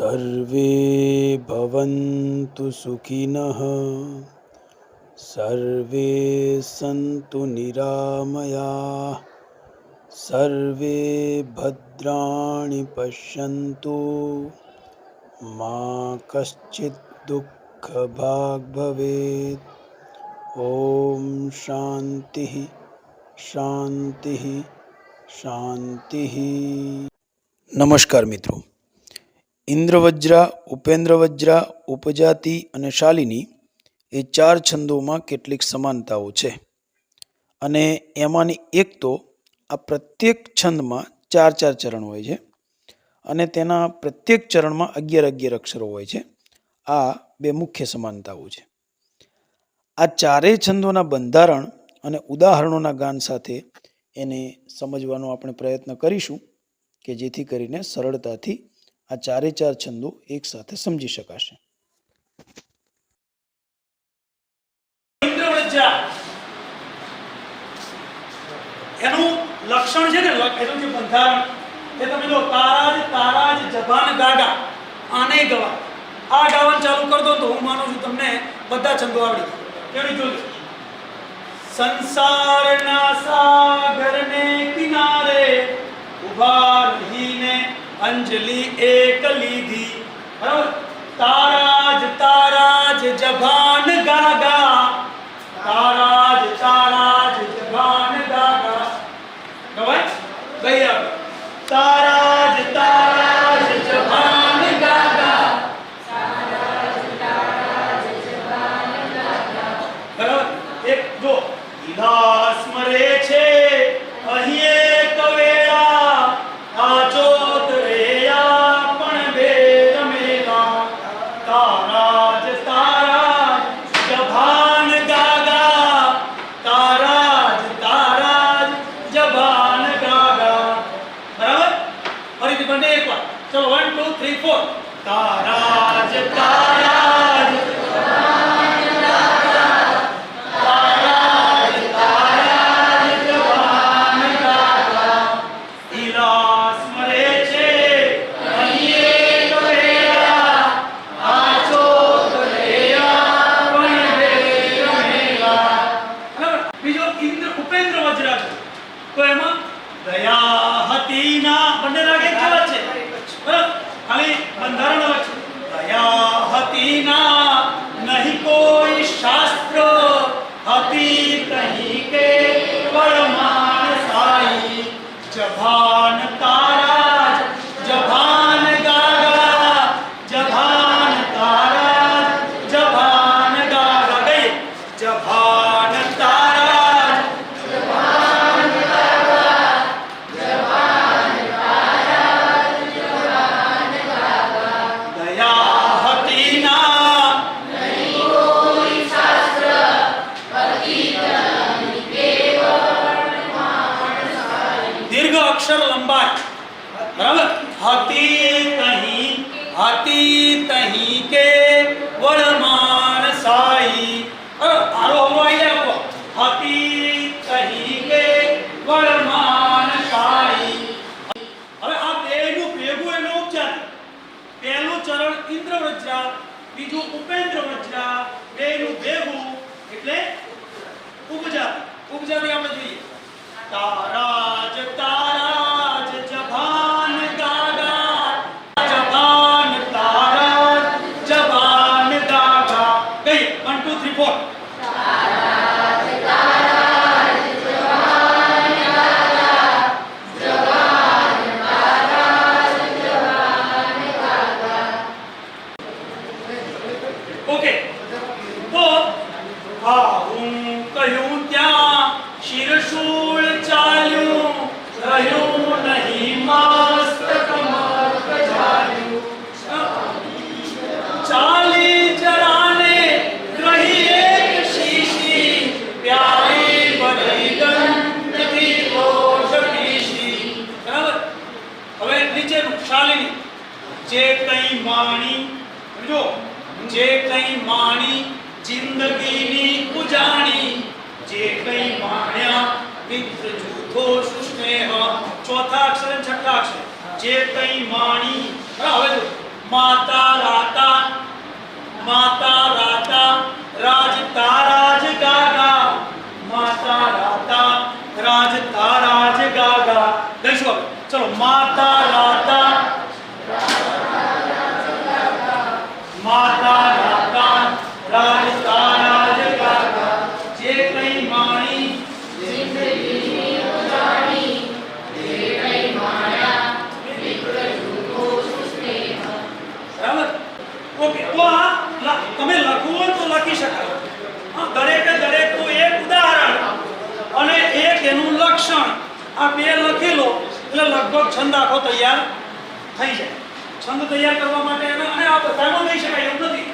સર્વે ભવન્તુ સુખિનઃ સર્વે સંતુ નિરામયા સર્વે ભદ્રાણી પશ્યન્તુ મા કશ્ચિત દુઃખભાગ ભવેત ઓમ શાંતિ શાંતિ શાંતિ નમસ્કાર મિત્રો ઇન્દ્રવજ્રા, ઉપેન્દ્રવજ્રા, ઉપજાતિ અને શાલિની એ ચાર છંદોમાં કેટલીક સમાનતાઓ છે. અને એમાંની એક તો આ પ્રત્યેક છંદમાં ચાર ચાર ચરણ હોય છે અને તેના પ્રત્યેક ચરણમાં અગિયાર અગિયાર અક્ષરો હોય છે. આ બે મુખ્ય સમાનતાઓ છે. આ ચારેય છંદોના બંધારણ અને ઉદાહરણોના ગાન સાથે એને સમજવાનો આપણે પ્રયત્ન કરીશું કે જેથી કરીને સરળતાથી આ ચારે ચાર છંદો એક સાથે સમજી શકાશે. એનું લક્ષણ છે ને એનું જે બંધારણ, એ તમે જો તારાજ તારાજ જબાન ગાગા, આને ગવા. આ ગાવાનું ચાલુ કર દો તો હું માનું છું તમને બધા છંદો આવડી કેવી જોજો. સંસારના સાગરને કિનારે ઊભા રહીને અંજલિ એક લીધી. બરાબર તારાજ તારાજ જભાન ગાગા. તારાજ જબાન चलो वन टू थ्री फोर तारा जब तारा જભાન બરાબર? હતી તહીં હતી તહીં કે વળમાન સાઈ. આરો હમરો આવી જાય હતી તહીં કે વળમાન સાઈ. હવે આ બેયનું ભેગું એનો ઉપચાર પહેલું ચરણ ઇન્દ્રવજ્રા, બીજું ઉપેન્દ્ર વજ્રા શાલિની જે કઈ માણી સમજો, જે કઈ માણી જિંદગીની ઉજાણી, જે કઈ માણ્યા મિત્ર જૂથો સુસ્નેહ, ચોથા અક્ષર છઠ્ઠા અક્ષર, જે કઈ માણી હવે માતા રાતા માતા રાતા, રાજ તારા આ બે લખી લો એટલે લગભગ છંદ આખો તૈયાર થઈ જાય. છંદ તૈયાર કરવા માટે અને આ બધાનો થઈ શકાય એમ નથી.